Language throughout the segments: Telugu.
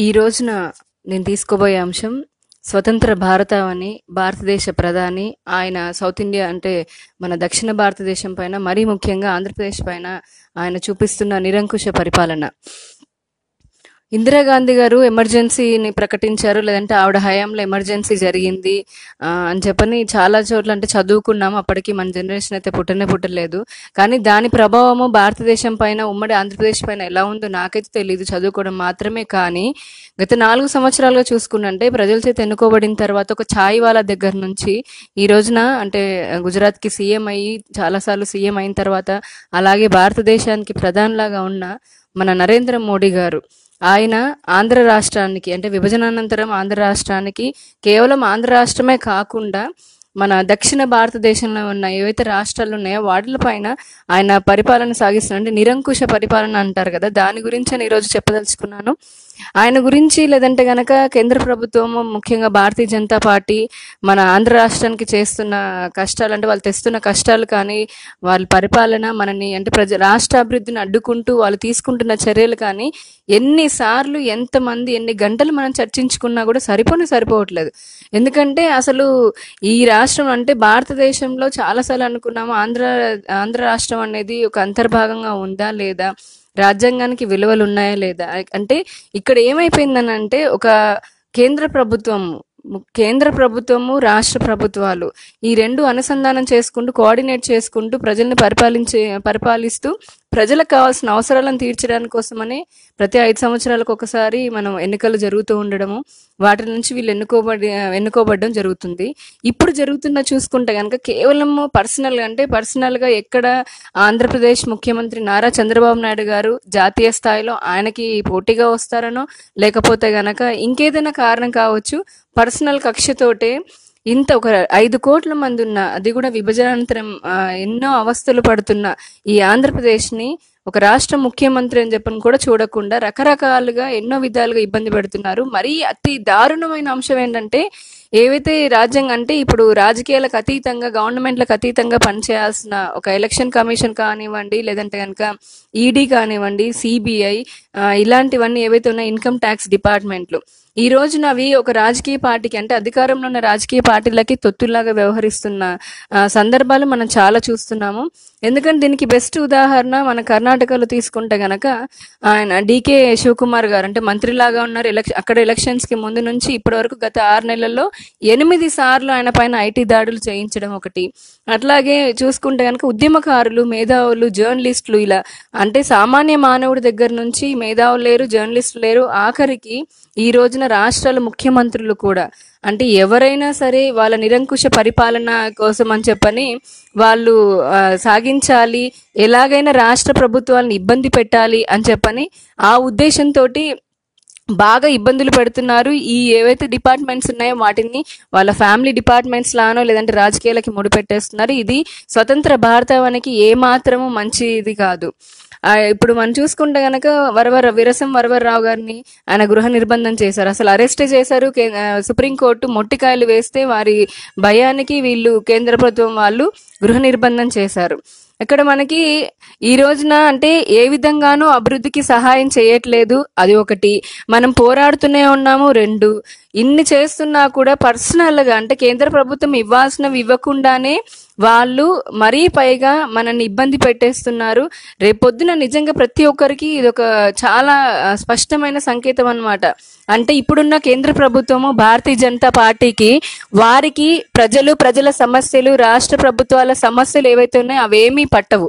ఈ రోజున నేను తీసుకోబోయే అంశం స్వతంత్ర భారతం అని భారతదేశ ప్రధాని ఆయన సౌత్ ఇండియా అంటే మన దక్షిణ భారతదేశం పైన మరీ ముఖ్యంగా ఆంధ్రప్రదేశ్ పైన ఆయన చూపిస్తున్న నిరంకుశ పరిపాలన. ఇందిరాగాంధీ గారు ఎమర్జెన్సీని ప్రకటించారు లేదంటే ఆవిడ హయాంలో ఎమర్జెన్సీ జరిగింది. అని చెప్పని చాలా చోట్ల అంటే చదువుకున్నాము అప్పటికి మన జనరేషన్ అయితే పుట్టనే పుట్టలేదు. కానీ దాని ప్రభావము భారతదేశం పైన ఉమ్మడి ఆంధ్రప్రదేశ్ పైన ఎలా ఉందో నాకైతే తెలియదు చదువుకోవడం మాత్రమే. కానీ గత నాలుగు సంవత్సరాలుగా చూసుకున్నంటే ప్రజల చేత ఎన్నుకోబడిన తర్వాత ఒక ఛాయ్ వాళ్ళ దగ్గర నుంచి ఈ రోజున అంటే గుజరాత్కి సీఎం అయ్యి చాలాసార్లు సీఎం అయిన తర్వాత అలాగే భారతదేశానికి ప్రధానిలాగా ఉన్న మన నరేంద్ర మోడీ గారు ఆయన ఆంధ్ర రాష్ట్రానికి అంటే విభజనానంతరం ఆంధ్ర రాష్ట్రానికి కేవలం ఆంధ్ర రాష్ట్రమే కాకుండా మన దక్షిణ భారతదేశంలో ఉన్న ఏవైతే రాష్ట్రాలు ఉన్నాయో వాటిపైన ఆయన పరిపాలన సాగిస్తున్న అంటే నిరంకుశ పరిపాలన అంటారు కదా దాని గురించి నేను ఈరోజు చెప్పదలుచుకున్నాను. ఆయన గురించి లేదంటే గనక కేంద్ర ప్రభుత్వం ముఖ్యంగా భారతీయ జనతా పార్టీ మన ఆంధ్ర రాష్ట్రానికి చేస్తున్న కష్టాలు అంటే వాళ్ళు తెస్తున్న కష్టాలు కానీ వాళ్ళ పరిపాలన మనని అంటే ప్రజ రాష్ట్ర అభివృద్ధిని అడ్డుకుంటూ వాళ్ళు తీసుకుంటున్న చర్యలు కానీ ఎన్నిసార్లు ఎంతమంది ఎన్ని గంటలు మనం చర్చించుకున్నా కూడా సరిపోని సరిపోవట్లేదు. ఎందుకంటే అసలు ఈ రాష్ట్రం అంటే భారతదేశంలో చాలాసార్లు అనుకున్నాము ఆంధ్ర ఆంధ్ర రాష్ట్రం అనేది ఒక అంతర్భాగంగా ఉందా లేదా? రాజ్యాంగానికి విలువలు ఉన్నాయా లేదా? అంటే ఇక్కడ ఏమైపోయిందని అంటే ఒక కేంద్ర ప్రభుత్వం కేంద్ర ప్రభుత్వము రాష్ట్ర ప్రభుత్వాలు ఈ రెండు అనుసంధానం చేసుకుంటూ కోఆర్డినేట్ చేసుకుంటూ ప్రజల్ని పరిపాలించే పరిపాలిస్తూ ప్రజలకు కావాల్సిన అవసరాలను తీర్చడానికి కోసమని ప్రతి ఐదు సంవత్సరాలకు ఒకసారి మనం ఎన్నికలు జరుగుతూ ఉండడము వాటి నుంచి వీళ్ళు ఎన్నుకోబడి ఎన్నుకోబడడం జరుగుతుంది. ఇప్పుడు జరుగుతున్న చూసుకుంటే కనుక కేవలం పర్సనల్ అంటే పర్సనల్గా ఎక్కడ ఆంధ్రప్రదేశ్ ముఖ్యమంత్రి నారా చంద్రబాబు నాయుడు గారు జాతీయ స్థాయిలో ఆయనకి పోటీగా వస్తారనో లేకపోతే గనక ఇంకేదైనా కారణం కావచ్చు పర్సనల్ కక్షతోటే ఇంత ఒక ఐదు కోట్ల మంది ఉన్న అది కూడా విభజనానంతరం ఎన్నో అవస్థలు పడుతున్న ఈ ఆంధ్రప్రదేశ్ని ఒక రాష్ట్ర ముఖ్యమంత్రి అని చెప్పని కూడా చూడకుండా రకరకాలుగా ఎన్నో విధాలుగా ఇబ్బంది పెడుతున్నారు. మరీ అతి దారుణమైన అంశం ఏంటంటే ఏవైతే రాజ్యాంగం అంటే ఇప్పుడు రాజకీయాలకు అతీతంగా గవర్నమెంట్లకు అతీతంగా పనిచేయాల్సిన ఒక ఎలక్షన్ కమిషన్ కానివ్వండి లేదంటే కనుక ఈడీ కానివ్వండి సిబిఐ ఇలాంటివన్నీ ఏవైతే ఉన్నాయో ఇన్కమ్ ట్యాక్స్ డిపార్ట్మెంట్లు ఈ రోజున అవి ఒక రాజకీయ పార్టీకి అంటే అధికారంలో ఉన్న రాజకీయ పార్టీలకి తొత్తుల్లాగా వ్యవహరిస్తున్న సందర్భాలు మనం చాలా చూస్తున్నాము. ఎందుకంటే దీనికి బెస్ట్ ఉదాహరణ మన కర్ణాటకలో తీసుకుంటే గనక ఆయన డీకే శివకుమార్ గారు అంటే మంత్రిలాగా ఉన్నారు. ఎలక్షన్ అక్కడ ఎలక్షన్స్కి ముందు నుంచి ఇప్పటి వరకు గత ఆరు నెలల్లో ఎనిమిది సార్లు ఆయన పైన ఐటీ దాడులు చేయించడం ఒకటి. అట్లాగే చూసుకుంటే కనుక ఉద్యమకారులు మేధావులు జర్నలిస్టులు ఇలా అంటే సామాన్య మానవుడి దగ్గర నుంచి మేధావులు లేరు జర్నలిస్టులు లేరు. ఆఖరికి ఈ రోజున రాష్ట్రాల ముఖ్యమంత్రులు కూడా అంటే ఎవరైనా సరే వాళ్ళ నిరంకుశ పరిపాలన కోసం అని చెప్పని వాళ్ళు సాగించాలి ఎలాగైనా రాష్ట్ర ప్రభుత్వాలను ఇబ్బంది పెట్టాలి అని చెప్పని ఆ ఉద్దేశంతో బాగా ఇబ్బందులు పెడుతున్నారు. ఈ ఏవైతే డిపార్ట్మెంట్స్ ఉన్నాయో వాటిని వాళ్ళ ఫ్యామిలీ డిపార్ట్మెంట్స్ లానో లేదంటే రాజకీయాలకి ముడిపెట్టేస్తున్నారు ఇది స్వతంత్ర భారతానికి ఏమాత్రము మంచిది కాదు. ఇప్పుడు మనం చూసుకుంటే గనక వరవర విరసం వరవరరావు గారిని ఆయన గృహ నిర్బంధం చేశారు. అసలు అరెస్ట్ చేశారు. సుప్రీంకోర్టు మొట్టికాయలు వేస్తే వారి భయానికి వీళ్ళు కేంద్ర ప్రభుత్వం వాళ్ళు గృహ నిర్బంధం చేశారు. ఇక్కడ మనకి ఈ రోజున అంటే ఏ విధంగానూ అభివృద్ధికి సహాయం చేయట్లేదు. అది ఒకటి. మనం పోరాడుతూనే ఉన్నాము. రెండు. ఇన్ని చేస్తున్నా కూడా పర్సనల్గా అంటే కేంద్ర ప్రభుత్వం ఇవ్వాల్సినవి ఇవ్వకుండానే వాళ్ళు మరీ పైగా మనల్ని ఇబ్బంది పెట్టేస్తున్నారు. రేపొద్దున నిజంగా ప్రతి ఒక్కరికి ఇది ఒక చాలా స్పష్టమైన సంకేతం అన్నమాట. అంటే ఇప్పుడున్న కేంద్ర ప్రభుత్వము భారతీయ జనతా పార్టీకి వారికి ప్రజలు ప్రజల సమస్యలు రాష్ట్ర ప్రభుత్వాల సమస్యలు ఏవైతే ఉన్నాయో అవేమీ పట్టవు.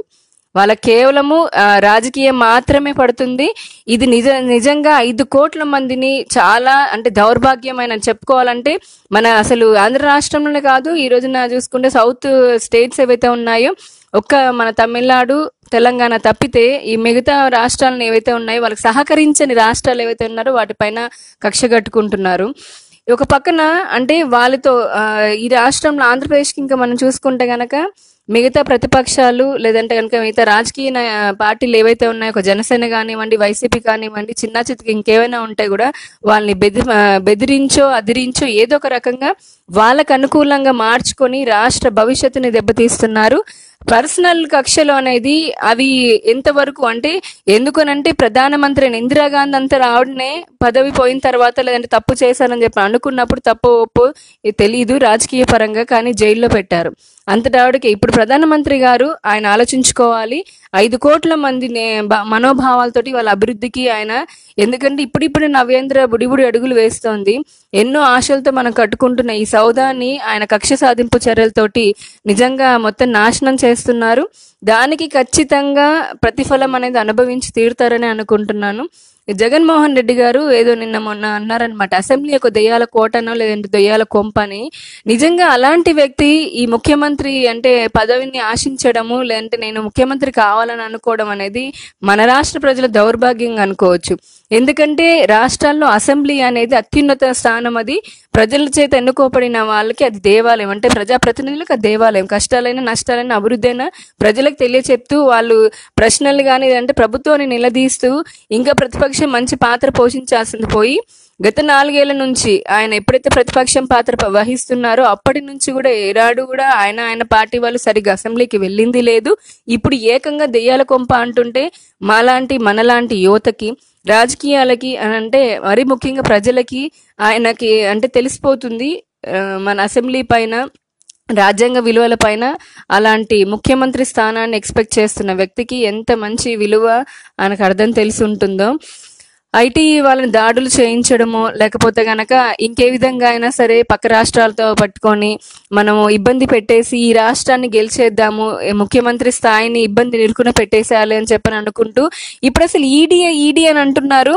వాళ్ళ కేవలము రాజకీయం మాత్రమే పడుతుంది. ఇది నిజ నిజంగా ఐదు కోట్ల మందిని చాలా అంటే దౌర్భాగ్యమైన చెప్పుకోవాలంటే మన అసలు ఆంధ్ర రాష్ట్రంలోనే కాదు ఈ రోజున చూసుకుంటే సౌత్ స్టేట్స్ ఏవైతే ఉన్నాయో ఒక్క మన తమిళనాడు తెలంగాణ తప్పితే ఈ మిగతా రాష్ట్రాలను ఏవైతే ఉన్నాయో వాళ్ళకి సహకరించని రాష్ట్రాలు ఏవైతే ఉన్నారో వాటిపైన కక్ష కట్టుకుంటున్నారు. ఒక పక్కన అంటే వాళ్ళతో ఈ రాష్ట్రంలో ఆంధ్రప్రదేశ్కి ఇంకా మనం చూసుకుంటే గనక మిగతా ప్రతిపక్షాలు లేదంటే కనుక మిగతా రాజకీయ పార్టీలు ఏవైతే ఉన్నాయో ఒక జనసేన కానివ్వండి వైసీపీ కానివ్వండి చిన్న చితికి ఇంకేమైనా ఉంటే కూడా వాళ్ళని బెది బెదిరించో అదిరించో ఏదో ఒక రకంగా వాళ్ళకు అనుకూలంగా మార్చుకొని రాష్ట్ర భవిష్యత్తుని దెబ్బతీస్తున్నారు. పర్సనల్ కక్షలు అనేది అవి ఎంతవరకు అంటే ఎందుకనంటే ప్రధానమంత్రి అయిన ఇందిరాగాంధీ అంతా ఆవిడనే పదవి పోయిన తర్వాత లేదంటే తప్పు చేశారని చెప్పి అనుకున్నప్పుడు తప్పు ఒప్పు తెలియదు రాజకీయ పరంగా కానీ జైల్లో పెట్టారు. అంతటి ఆవిడకి ఇప్పుడు ప్రధానమంత్రి గారు ఆయన ఆలోచించుకోవాలి. ఐదు కోట్ల మంది మనోభావాలతోటి వాళ్ళ అభివృద్ధికి ఆయన ఎందుకంటే ఇప్పుడిప్పుడు నవేంద్ర బుడిబుడి అడుగులు వేస్తోంది. ఎన్నో ఆశలతో మనం కట్టుకుంటున్న ఈ సౌదాన్ని ఆయన కక్ష సాధింపు చర్యలతోటి నిజంగా మొత్తం నాశనం చేస్తున్నారు. దానికి ఖచ్చితంగా ప్రతిఫలం అనేది అనుభవించి తీరుతారని అనుకుంటున్నాను. జగన్మోహన్ రెడ్డి గారు ఏదో నిన్న మొన్న అన్నారనమాట అసెంబ్లీ ఒక దెయ్యాల కోటనో లేదంటే దెయ్యాల కొంప అని నిజంగా అలాంటి వ్యక్తి ఈ ముఖ్యమంత్రి అంటే పదవిని ఆశించడము లేదంటే నేను ముఖ్యమంత్రి కావాలని అనుకోవడం అనేది మన రాష్ట్ర ప్రజల దౌర్భాగ్యంగా అనుకోవచ్చు. ఎందుకంటే రాష్ట్రాల్లో అసెంబ్లీ అనేది అత్యున్నత స్థానం అది. ప్రజల చేత ఎన్నుకోబడిన వాళ్ళకి అది దేవాలయం. అంటే ప్రజాప్రతినిధులకు అది దేవాలయం. కష్టాలైనా నష్టాలైనా అభివృద్ధి అయినా ప్రజలకు తెలియచెప్తూ వాళ్ళు ప్రశ్నలు కానీ అంటే ప్రభుత్వాన్ని నిలదీస్తూ ఇంకా ప్రతిపక్షం మంచి పాత్ర పోషించాల్సింది పోయి గత నాలుగేళ్ళ నుంచి ఆయన ఎప్పుడైతే ప్రతిపక్షం పాత్ర వహిస్తున్నారో అప్పటి నుంచి కూడా ఏనాడు కూడా ఆయన ఆయన పార్టీ వాళ్ళు సరిగ్గా అసెంబ్లీకి వెళ్ళింది లేదు. ఇప్పుడు ఏకంగా దెయ్యాల కొంప అంటుంటే మాలాంటి మనలాంటి యువతకి రాజకీయాలకి అని అంటే మరీ ముఖ్యంగా ప్రజలకి ఆయనకి అంటే తెలిసిపోతుంది మన అసెంబ్లీ పైన రాజ్యాంగ విలువల పైన అలాంటి ముఖ్యమంత్రి స్థానాన్ని ఎక్స్పెక్ట్ చేస్తున్న వ్యక్తికి ఎంత మంచి విలువ ఆయనకు అర్థం తెలిసి ఉంటుందో. ఐటీ వాళ్ళని దాడులు చేయించడము లేకపోతే గనక ఇంకే విధంగా అయినా సరే పక్క రాష్ట్రాలతో పట్టుకొని మనము ఇబ్బంది పెట్టేసి ఈ రాష్ట్రాన్ని గెలిచేద్దాము ముఖ్యమంత్రి స్థాయిని ఇబ్బంది నిలుకున పెట్టేసేయాలి అని చెప్పని అనుకుంటూ ఇప్పుడు అసలు ఈడీ ఈడీ అని అంటున్నారు.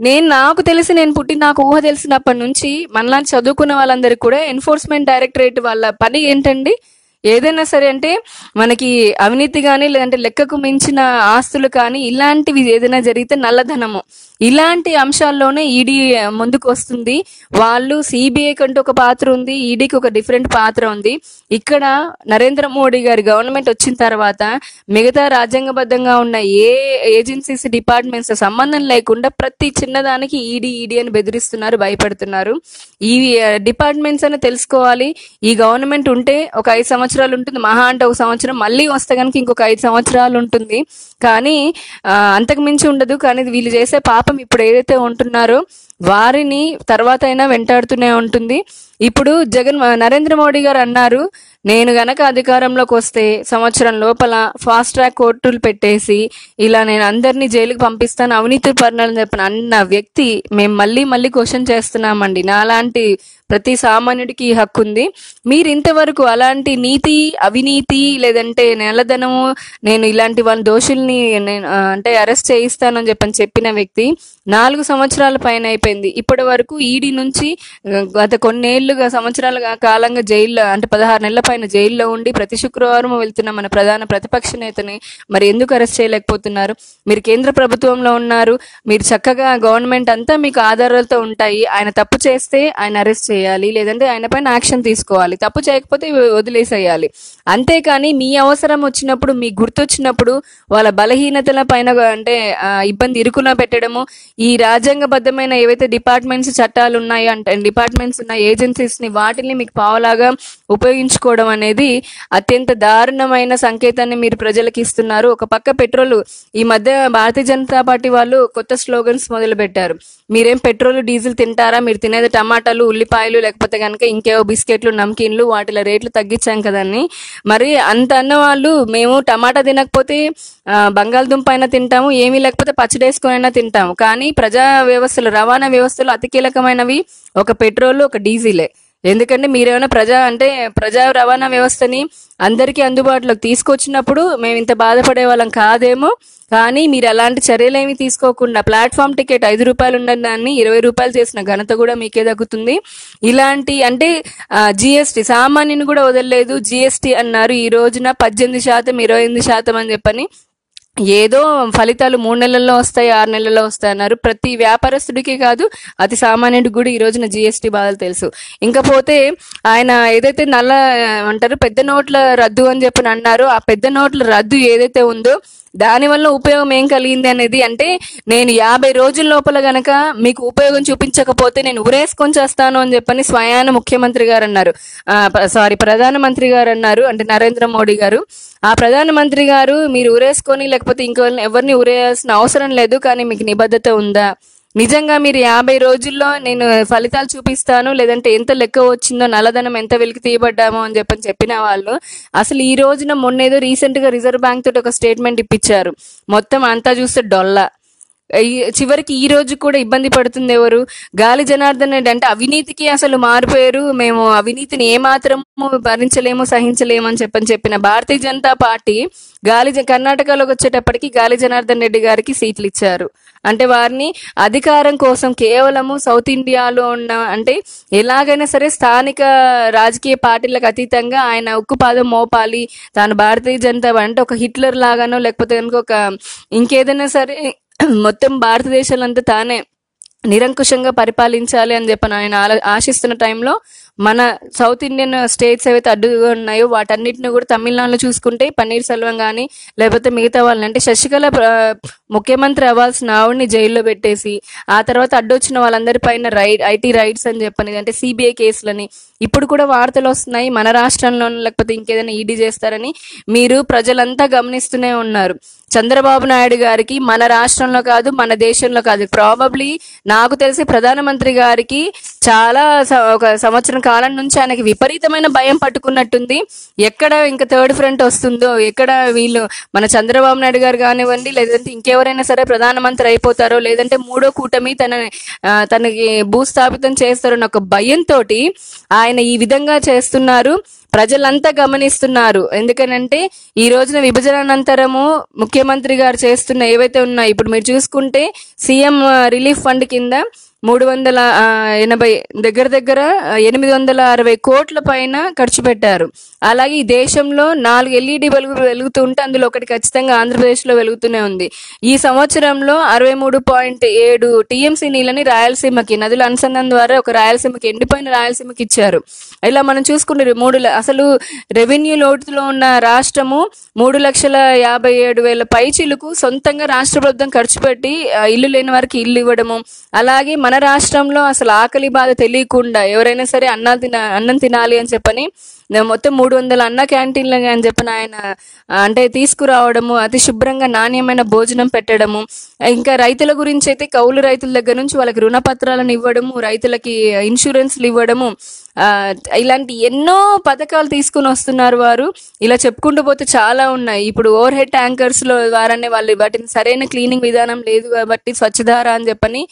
నేను నాకు తెలిసి నేను పుట్టి నాకు ఊహ తెలిసినప్పటి నుంచి మనలాంటి చదువుకున్న వాళ్ళందరికీ కూడా ఎన్ఫోర్స్మెంట్ డైరెక్టరేట్ వాళ్ళ పని ఏంటండి? ఏదైనా సరే అంటే మనకి అవినీతి కానీ లేదంటే లెక్కకు మించిన ఆస్తులు కానీ ఇలాంటివి ఏదైనా జరిగితే నల్లధనము. ఇలాంటి అంశాల్లోనే ఈడీ ముందుకు వస్తుంది. వాళ్ళు సిబిఐ కంటే ఒక పాత్ర ఉంది ఈడీకి ఒక డిఫరెంట్ పాత్ర ఉంది. ఇక్కడ నరేంద్ర మోడీ గారి గవర్నమెంట్ వచ్చిన తర్వాత మిగతా రాజ్యాంగబద్ధంగా ఉన్న ఏ ఏజెన్సీస్ డిపార్ట్మెంట్స్ సంబంధం లేకుండా ప్రతి చిన్నదానికి ఈడీ ఈడీ అని బెదిరిస్తున్నారు భయపడుతున్నారు. ఈ డిపార్ట్మెంట్స్ అని తెలుసుకోవాలి. ఈ గవర్నమెంట్ ఉంటే ఒక ఐదు సంవత్సరాలు సంవత్సరాలు ఉంటుంది. మహా అంటే ఒక సంవత్సరం మళ్ళీ వస్తే కనుక ఇంకొక ఐదు సంవత్సరాలు ఉంటుంది. కానీ అంతకు మించి ఉండదు. కానీ వీళ్ళు చేసే పాపం ఇప్పుడు ఏదైతే ఉంటున్నారో వారిని తర్వాత అయినా వెంటాడుతూనే ఉంటుంది. ఇప్పుడు జగన్ నరేంద్ర మోడీ గారు అన్నారు నేను గనక అధికారంలోకి వస్తే సంవత్సరం లోపల ఫాస్ట్ ట్రాక్ కోర్టులు పెట్టేసి ఇలా నేను అందరినీ జైలుకి పంపిస్తాను అవినీతి పర్ణాలని చెప్పిన అన్న వ్యక్తి మేము మళ్ళీ మళ్ళీ క్వశ్చన్ చేస్తున్నామండి. నాలాంటి ప్రతి సామాన్యుడికి ఈ హక్కు ఉంది. మీరు ఇంతవరకు అలాంటి నీతి అవినీతి లేదంటే నెలధనము నేను ఇలాంటి వాళ్ళ దోషుల్ని నేను అంటే అరెస్ట్ చేయిస్తానని చెప్పని చెప్పిన వ్యక్తి నాలుగు సంవత్సరాల పైన అయిపోయింది. ఇప్పటి వరకు ఈడీ నుంచి గత కొన్నేళ్ళుగా సంవత్సరాల కాలంగా జైల్లో అంటే పదహారు నెలల పైన జైల్లో ఉండి ప్రతి శుక్రవారం వెళ్తున్న మన ప్రధాన ప్రతిపక్ష నేతని మరి ఎందుకు అరెస్ట్ చేయలేకపోతున్నారు? మీరు కేంద్ర ప్రభుత్వంలో ఉన్నారు. మీరు చక్కగా గవర్నమెంట్ అంతా మీకు ఆధారాలతో ఉంటాయి. ఆయన తప్పు చేస్తే ఆయన అరెస్ట్ చేయాలి. లేదంటే ఆయన పైన యాక్షన్ తీసుకోవాలి. తప్పు చేయకపోతే వదిలేసేయాలి. అంతేకాని మీ అవసరం వచ్చినప్పుడు మీ గుర్తొచ్చినప్పుడు వాళ్ళ బలహీనతల పైన అంటే ఇబ్బంది ఇరుకున పెట్టడము ఈ రాజ్యాంగబద్ధమైన ఏవైతే డిపార్ట్మెంట్స్ చట్టాలు ఉన్నాయో అంటే డిపార్ట్మెంట్స్ ఉన్న ఏజెన్సీస్ని వాటిని మీకు పావలాగా ఉపయోగించుకోవడం అనేది అత్యంత దారుణమైన సంకేతాన్ని మీరు ప్రజలకు ఇస్తున్నారు. ఒక పక్క పెట్రోల్ ఈ మధ్య భారతీయ జనతా పార్టీ వాళ్ళు కొత్త స్లోగన్స్ మొదలుపెట్టారు. మీరేం పెట్రోల్ డీజిల్ తింటారా? మీరు తినేది టమాటాలు ఉల్లిపాయలు లేకపోతే కనుక ఇంకేవో బిస్కెట్లు నమ్కిన్లు వాటిల రేట్లు తగ్గించాం కదండి. మరి అంత అన్న వాళ్ళు మేము టమాటా తినకపోతే బంగాళదుంప అయినా తింటాము ఏమీ లేకపోతే పచ్చడి వేసుకొని అయినా తింటాము. కానీ ప్రజా వ్యవస్థలు రవాణా వ్యవస్థలు అతి కీలకమైనవి. ఒక పెట్రోల్ ఒక డీజిలే. ఎందుకంటే మీరేమైనా ప్రజా అంటే ప్రజా రవాణా వ్యవస్థని అందరికీ అందుబాటులోకి తీసుకొచ్చినప్పుడు మేము ఇంత బాధపడే వాళ్ళం కాదేమో. కానీ మీరు అలాంటి చర్యలేమి తీసుకోకుండా ప్లాట్ఫామ్ టికెట్ ఐదు రూపాయలు ఉన్న దాన్ని ఇరవై రూపాయలు చేసిన ఘనత కూడా మీకే దక్కుతుంది. ఇలాంటి అంటే జిఎస్టీ సామాన్యుని కూడా వదలలేదు. జిఎస్టీ అన్నారు ఈ రోజున పద్దెనిమిది శాతం ఇరవై ఎనిమిది శాతం అని చెప్పని ఏదో ఫలితాలు మూడు నెలల్లో వస్తాయి ఆరు నెలల్లో వస్తాయి అన్నారు. ప్రతి వ్యాపారస్తుడికి కాదు అతి సామాన్యుడికి కూడా ఈ రోజున జిఎస్టీ బాధలు తెలుసు. ఇంకా పోతే ఆయన ఏదైతే నల్ల అంటారు పెద్ద నోట్ల రద్దు అని చెప్పి అన్నారు ఆ పెద్ద నోట్ల రద్దు ఏదైతే ఉందో దానివల్ల ఉపయోగం ఏం కలిగింది అనేది అంటే నేను యాభై రోజుల లోపల గనక మీకు ఉపయోగం చూపించకపోతే నేను ఉరేసుకొని చేస్తాను అని చెప్పని స్వయాన ముఖ్యమంత్రి గారు అన్నారు. సారీ ప్రధానమంత్రి గారు అన్నారు అంటే నరేంద్ర మోడీ గారు. ఆ ప్రధానమంత్రి గారు మీరు ఉరేసుకొని లేకపోతే ఇంకో ఎవరిని ఉరేయాల్సిన అవసరం లేదు కానీ మీకు నిబద్ధత ఉందా? నిజంగా మీరు యాభై రోజుల్లో నేను ఫలితాలు చూపిస్తాను లేదంటే ఎంత లెక్క వచ్చిందో నల్లధనం ఎంత వెలికి తీయబడ్డామో అని చెప్పని చెప్పిన వాళ్ళు అసలు ఈ రోజున మొన్నేదో ఏదో రీసెంట్గా రిజర్వ్ బ్యాంక్ తోటి ఒక స్టేట్మెంట్ ఇప్పించారు. మొత్తం అంతా చూస్తే డొల్లా. ఈ- చివరికి ఈ రోజు కూడా ఇబ్బంది పడుతుంది ఎవరు? గాలి జనార్దన్ రెడ్డి అంటే అవినీతికి అసలు మారిపోయారు. మేము అవినీతిని ఏమాత్రము భరించలేము సహించలేము అని చెప్పని చెప్పిన భారతీయ జనతా పార్టీ గాలి జ- కర్ణాటకలోకి వచ్చేటప్పటికి గాలి జనార్దన్ రెడ్డి గారికి సీట్లు ఇచ్చారు. అంటే వారిని అధికారం కోసం కేవలము సౌత్ ఇండియాలో ఉన్న అంటే ఎలాగైనా సరే స్థానిక రాజకీయ పార్టీలకు అతీతంగా ఆయన ఉక్కు పాదం మోపాలి తాను భారతీయ జనతా అంటే ఒక హిట్లర్ లాగానో లేకపోతే కనుక ఒక ఇంకేదైనా సరే మొత్తం భారతదేశంలో అంతా తానే నిరంకుశంగా పరిపాలించాలి అని చెప్పి ఆయన ఆశిస్తున్న టైంలో మన సౌత్ ఇండియన్ స్టేట్స్ ఏవైతే అడ్డుగా ఉన్నాయో వాటన్నిటిని కూడా తమిళనాడులో చూసుకుంటే పన్నీర్ సెల్వం కానీ లేకపోతే మిగతా వాళ్ళని అంటే శశికళ ప్ర- ముఖ్యమంత్రి అవ్వాల్సిన ఆవిడని జైల్లో పెట్టేసి ఆ తర్వాత అడ్డొచ్చిన వాళ్ళందరి పైన రైడ్ ఐటీ రైట్స్ అని చెప్పని అంటే సిబిఐ కేసులని. ఇప్పుడు కూడా వార్తలు వస్తున్నాయి మన రాష్ట్రంలో లేకపోతే ఇంకేదైనా ఈడీ చేస్తారని మీరు ప్రజలంతా గమనిస్తూనే ఉన్నారు. చంద్రబాబు నాయుడు గారికి మన రాష్ట్రంలో కాదు మన దేశంలో కాదు. ప్రాబబ్లీ నాకు తెలిసి ప్రధానమంత్రి గారికి చాలా స- ఒక సంవత్సరం కాలం నుంచి ఆయనకి విపరీతమైన భయం పట్టుకున్నట్టుంది. ఎక్కడ ఇంకా థర్డ్ ఫ్రంట్ వస్తుందో ఎక్కడ వీళ్ళు మన చంద్రబాబు నాయుడు గారు కానివ్వండి లేదంటే ఇంకెవరైనా సరే ప్రధానమంత్రి అయిపోతారో లేదంటే మూడో కూటమి తన తనకి భూస్థాపితం చేస్తారన్న ఒక భయంతో ఆయన ఈ విధంగా చేస్తున్నారు. ప్రజలంతా గమనిస్తున్నారు. ఎందుకనంటే ఈ రోజున విభజన అనంతరము ముఖ్యమంత్రి గారు చేస్తున్న ఏవైతే ఉన్నాయో ఇప్పుడు మీరు చూసుకుంటే సీఎం రిలీఫ్ ఫండ్ కింద మూడు వందల ఎనభై దగ్గర దగ్గర ఎనిమిది వందల అరవై కోట్ల పైన ఖర్చు పెట్టారు. అలాగే ఈ దేశంలో నాలుగు ఎల్ఈడి బల్బులు వెలుగుతుంటే అందులో ఒకటి ఖచ్చితంగా ఆంధ్రప్రదేశ్లో వెలుగుతూనే ఉంది. ఈ సంవత్సరంలో అరవై మూడు పాయింట్ ఏడు టీఎంసీ నీళ్ళని రాయలసీమకి నదుల అనుసంధానం ద్వారా ఒక రాయలసీమకి ఎండిపోయిన రాయలసీమకి ఇచ్చారు. ఇలా మనం చూసుకుంటే మూడు అసలు రెవెన్యూ లోటులో ఉన్న రాష్ట్రము మూడు లక్షల యాభై ఏడు వేల పైచీలకు సొంతంగా రాష్ట్ర ప్రభుత్వం ఖర్చు పెట్టి ఇల్లు లేని వారికి ఇల్లు ఇవ్వడము. అలాగే మన మన రాష్ట్రంలో అసలు ఆకలి బాధ తెలియకుండా ఎవరైనా సరే అన్నం తిన అన్నం తినాలి అని చెప్పని మొత్తం మూడు వందల అన్న క్యాంటీన్లు అని చెప్పిన ఆయన అంటే తీసుకురావడము అతి శుభ్రంగా నాణ్యమైన భోజనం పెట్టడము ఇంకా రైతుల గురించి అయితే కౌలు రైతుల దగ్గర నుంచి వాళ్ళకి రుణపత్రాలను ఇవ్వడము రైతులకి ఇన్సూరెన్స్లు ఇవ్వడము ఇలాంటి ఎన్నో పథకాలు తీసుకుని వస్తున్నారు వారు. ఇలా చెప్పుకుంటూ పోతే చాలా ఉన్నాయి. ఇప్పుడు ఓవర్ హెడ్ ట్యాంకర్స్లో ద్వారానే వాళ్ళు వాటిని సరైన క్లీనింగ్ విధానం లేదు కాబట్టి స్వచ్ఛధార అని చెప్పని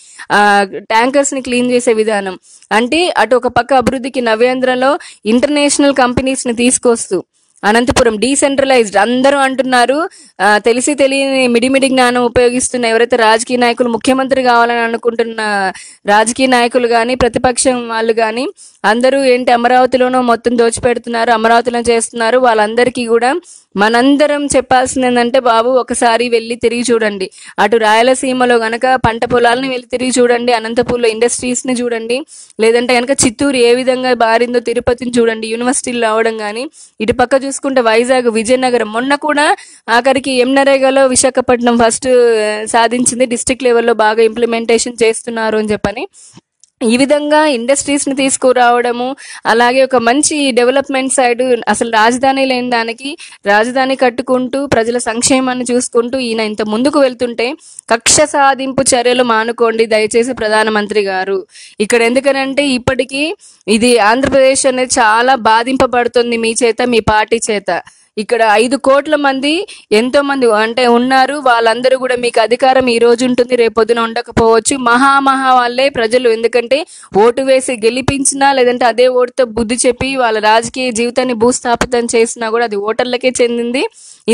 ట్యాంకర్స్ని క్లీన్ చేసే విధానం. అంటే అటు ఒక పక్క అభివృద్ధికి నవేంద్రలో ఇంటర్నేషనల్ కంపెనీస్ని తీసుకొస్తూ అనంతపురం డీసెంట్రలైజ్డ్ అందరూ అంటున్నారు. తెలిసి తెలియని మిడిమిడి జ్ఞానం ఉపయోగిస్తున్న ఎవరైతే రాజకీయ నాయకులు ముఖ్యమంత్రి కావాలని అనుకుంటున్న రాజకీయ నాయకులు కానీ ప్రతిపక్షం వాళ్ళు కానీ అందరూ ఏంటి అమరావతిలోనో మొత్తం దోచిపెడుతున్నారు అమరావతిలో చేస్తున్నారు వాళ్ళందరికీ కూడా మనందరం చెప్పాల్సింది ఏంటంటే బాబు ఒకసారి వెళ్ళి తిరిగి చూడండి. అటు రాయలసీమలో గనక పంట పొలాలను వెళ్ళి తిరిగి చూడండి అనంతపూర్లో ఇండస్ట్రీస్ని చూడండి లేదంటే కనుక చిత్తూరు ఏ విధంగా బారిందో తిరుపతిని చూడండి యూనివర్సిటీలు రావడం కానీ ఇటు పక్క చూసుకుంటే వైజాగ్ విజయనగరం. మొన్న కూడా ఆఖరికి ఎంనరేగాలో విశాఖపట్నం ఫస్ట్ సాధించింది డిస్టిక్ లెవెల్లో బాగా ఇంప్లిమెంటేషన్ చేస్తున్నారు అని చెప్పని. ఈ విధంగా ఇండస్ట్రీస్ని తీసుకురావడము అలాగే ఒక మంచి డెవలప్మెంట్ సైడ్ అసలు రాజధాని లేని దానికి రాజధాని కట్టుకుంటూ ప్రజల సంక్షేమాన్ని చూసుకుంటూ ఈయన ఇంత ముందుకు వెళ్తుంటే కక్ష సాధింపు చర్యలు మానుకోండి దయచేసి ప్రధానమంత్రి గారు. ఇక్కడ ఎందుకనంటే ఇప్పటికీ ఇది ఆంధ్రప్రదేశ్ అనేది చాలా బాధింపబడుతుంది మీ చేత మీ పార్టీ చేత. ఇక్కడ ఐదు కోట్ల మంది ఎంతో మంది అంటే ఉన్నారు. వాళ్ళందరూ కూడా మీకు అధికారం ఈ రోజు ఉంటుంది. రేపొద్దున ఉండకపోవచ్చు. మహా మహా వాళ్ళే ప్రజలు. ఎందుకంటే ఓటు వేసి గెలిపించినా లేదంటే అదే ఓటుతో బుద్ధి చెప్పి వాళ్ళ రాజకీయ జీవితాన్ని భూస్థాపితం చేసినా కూడా అది ఓటర్లకే చెందింది.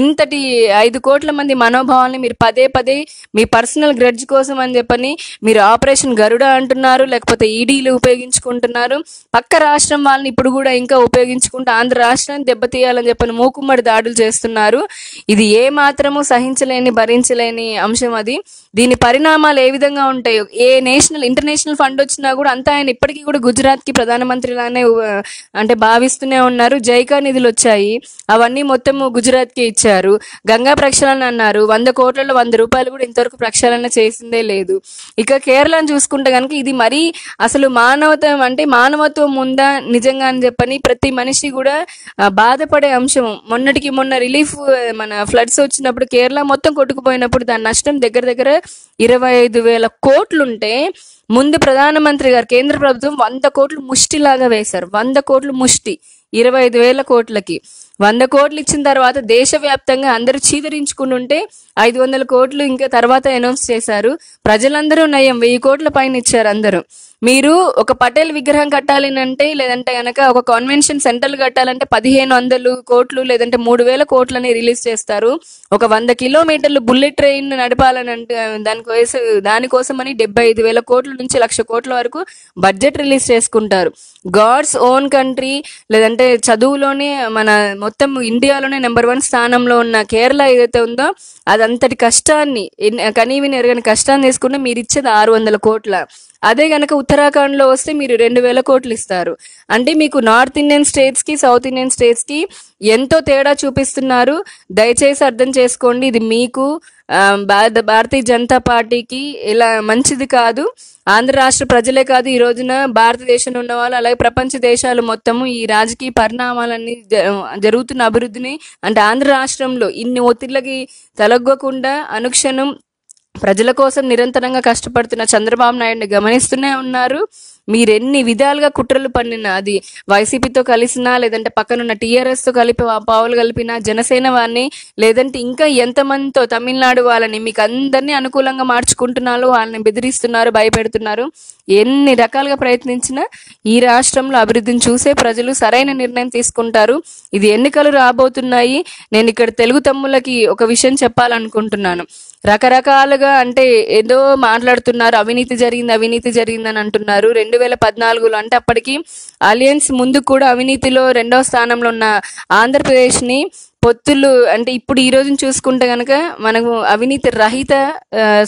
ఇంతటి ఐదు కోట్ల మంది మనోభావాల్ని మీరు పదే పదే మీ పర్సనల్ గ్రడ్జ్ కోసం అని చెప్పని మీరు ఆపరేషన్ గరుడ అంటున్నారు లేకపోతే ఈడీలు ఉపయోగించుకుంటున్నారు. పక్క రాష్ట్రం వాళ్ళని ఇప్పుడు కూడా ఇంకా ఉపయోగించుకుంటూ ఆంధ్ర రాష్ట్రాన్ని దెబ్బతీయాలని చెప్పని మూకుమ్మడి దాడులు చేస్తున్నారు. ఇది ఏ మాత్రము సహించలేని భరించలేని అంశం అది. దీని పరిణామాలు ఏ విధంగా ఉంటాయో ఏ నేషనల్ ఇంటర్నేషనల్ ఫండ్ వచ్చినా కూడా అంతా ఆయన ఇప్పటికీ కూడా గుజరాత్కి ప్రధానమంత్రిలానే అంటే భావిస్తూనే ఉన్నారు. జైకా నిధులు వచ్చాయి. అవన్నీ మొత్తము గుజరాత్కి ఇచ్చారు. ఇచ్చారు గంగా ప్రక్షాళన అన్నారు. వంద కోట్లలో వంద రూపాయలు కూడా ఇంతవరకు ప్రక్షాళన చేసిందే లేదు. ఇక కేరళను చూసుకుంటే కనుక ఇది మరీ అసలు మానవత్వం అంటే మానవత్వం ఉందా నిజంగా అని చెప్పని ప్రతి మనిషి కూడా బాధపడే అంశం. మొన్నటికి మొన్న రిలీఫ్ మన ఫ్లడ్స్ వచ్చినప్పుడు కేరళ మొత్తం కొట్టుకుపోయినప్పుడు దాని నష్టం దగ్గర దగ్గర ఇరవై ఐదు వేల కోట్లుంటే ముందు ప్రధానమంత్రి గారు కేంద్ర ప్రభుత్వం వంద కోట్లు ముష్టిలాగా వేశారు. వంద కోట్లు ముష్టి. ఇరవై ఐదు వేల కోట్లకి. వంద కోట్లు ఇచ్చిన తర్వాత దేశవ్యాప్తంగా అందరూ చీదరించుకుని ఉంటే ఐదు వందల కోట్లు ఇంకా తర్వాత అనౌన్స్ చేశారు. ప్రజలందరూ నయం. వెయ్యి కోట్ల పైన ఇచ్చారు అందరూ. మీరు ఒక పటేల్ విగ్రహం కట్టాలి అంటే లేదంటే గనక ఒక కన్వెన్షన్ సెంటర్లు కట్టాలంటే పదిహేను వందలు కోట్లు లేదంటే మూడు వేల కోట్లని రిలీజ్ చేస్తారు. ఒక వంద కిలోమీటర్లు బుల్లెట్ ట్రైన్ నడపాలని అంటే దానికోసం దానికోసమని డెబ్బై ఐదు వేల కోట్ల నుంచి లక్ష కోట్ల వరకు బడ్జెట్ రిలీజ్ చేసుకుంటారు. గాడ్స్ ఓన్ కంట్రీ లేదంటే చదువులోనే మన మొత్తం ఇండియాలోనే నెంబర్ వన్ స్థానంలో ఉన్న కేరళ ఏదైతే ఉందో అది అదంతటి కష్టాన్ని కనీవిని ఎరగని కష్టాన్ని తీసుకుంటే మీరు ఇచ్చేది ఆరు వందల కోట్ల. అదే గనక ఉత్తరాఖండ్లో వస్తే మీరు రెండు వేల కోట్లు ఇస్తారు. అంటే మీకు నార్త్ ఇండియన్ స్టేట్స్కి సౌత్ ఇండియన్ స్టేట్స్కి ఎంతో తేడా చూపిస్తున్నారు. దయచేసి అర్థం చేసుకోండి ఇది మీకు భారత భారతీయ జనతా పార్టీకి ఇలా మంచిది కాదు. ఆంధ్ర రాష్ట్ర ప్రజలే కాదు ఈ రోజున భారతదేశంలో ఉన్న వాళ్ళు అలాగే ప్రపంచ దేశాలు మొత్తము ఈ రాజకీయ పరిణామాలన్నీ జ- జరుగుతున్న అభివృద్ధిని అంటే ఆంధ్ర రాష్ట్రంలో ఇన్ని ఒత్తిళ్ళకి తలగ్గకుండా అనుక్షణం ప్రజల కోసం నిరంతరంగా కష్టపడుతున్న చంద్రబాబు నాయుడిని గమనిస్తూనే ఉన్నారు. మీరెన్ని విధాలుగా కుట్రలు పన్నినా అది వైసీపీతో కలిసినా లేదంటే పక్కనున్న టీఆర్ఎస్తో కలిపి ఆ పావులు కలిపినా జనసేన వారిని లేదంటే ఇంకా ఎంతమందితో తమిళనాడు వాళ్ళని మీకు అందరినీ అనుకూలంగా మార్చుకుంటున్నారు వాళ్ళని బెదిరిస్తున్నారు భయపెడుతున్నారు. ఎన్ని రకాలుగా ప్రయత్నించినా ఈ రాష్ట్రంలో అభివృద్ధిని చూసే ప్రజలు సరైన నిర్ణయం తీసుకుంటారు. ఇది ఎన్నికలు రాబోతున్నాయి. నేను ఇక్కడ తెలుగు తమ్ములకి ఒక విషయం చెప్పాలనుకుంటున్నాను. రకరకాలుగా అంటే ఏదో మాట్లాడుతున్నారు అవినీతి జరిగింది అవినీతి జరిగిందని అంటున్నారు. రెండు వేల పద్నాలుగులో అంటే అప్పటికి అలియన్స్ ముందు కూడా అవినీతిలో రెండవ స్థానంలో ఉన్న ఆంధ్రప్రదేశ్ని పొత్తులు అంటే ఇప్పుడు ఈ రోజున చూసుకుంటే కనుక మనకు అవినీతి రహిత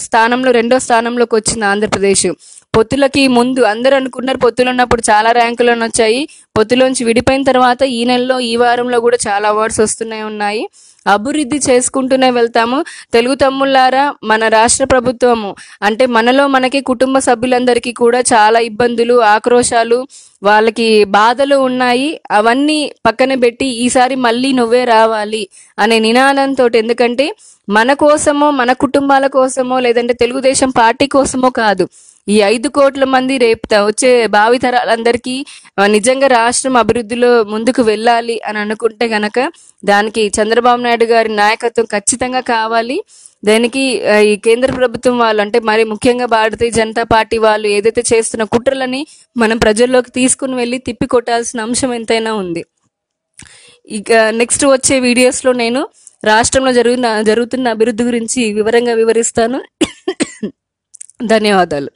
స్థానంలో రెండో స్థానంలోకి వచ్చింది ఆంధ్రప్రదేశ్. పొత్తులకి ముందు అందరూ అనుకున్నారు పొత్తులు ఉన్నప్పుడు చాలా ర్యాంకులను వచ్చాయి. పొత్తులోంచి విడిపోయిన తర్వాత ఈ నెలలో ఈ వారంలో కూడా చాలా అవార్డ్స్ వస్తున్నాయి ఉన్నాయి. అభివృద్ధి చేసుకుంటూనే వెళ్తాము. తెలుగు తమ్ముళ్ళారా మన రాష్ట్ర ప్రభుత్వము. అంటే మనలో మనకి కుటుంబ సభ్యులందరికీ కూడా చాలా ఇబ్బందులు ఆక్రోశాలు వాళ్ళకి బాధలు ఉన్నాయి. అవన్నీ పక్కన పెట్టి ఈసారి మళ్ళీ నువ్వే రావాలి అనే నినాదంతో ఎందుకంటే మన కోసమో మన కుటుంబాల కోసమో లేదంటే తెలుగుదేశం పార్టీ కోసమో కాదు. ఈ ఐదు కోట్ల మంది రేపు వచ్చే భావితరాలందరికీ నిజంగా రాష్ట్రం అభివృద్ధిలో ముందుకు వెళ్ళాలి అని అనుకుంటే గనక దానికి చంద్రబాబు నాయుడు గారి నాయకత్వం ఖచ్చితంగా కావాలి. దానికి ఈ కేంద్ర ప్రభుత్వం వాళ్ళు అంటే మరి ముఖ్యంగా భారతీయ జనతా పార్టీ వాళ్ళు ఏదైతే చేస్తున్న కుట్రలని మనం ప్రజల్లోకి తీసుకుని వెళ్ళి తిప్పి కొట్టాల్సిన అంశం ఎంతైనా ఉంది. ఇక నెక్స్ట్ వచ్చే వీడియోస్లో నేను రాష్ట్రంలో జరుగుతున్న జరుగుతున్న అభివృద్ధి గురించి వివరంగా వివరిస్తాను. ధన్యవాదాలు.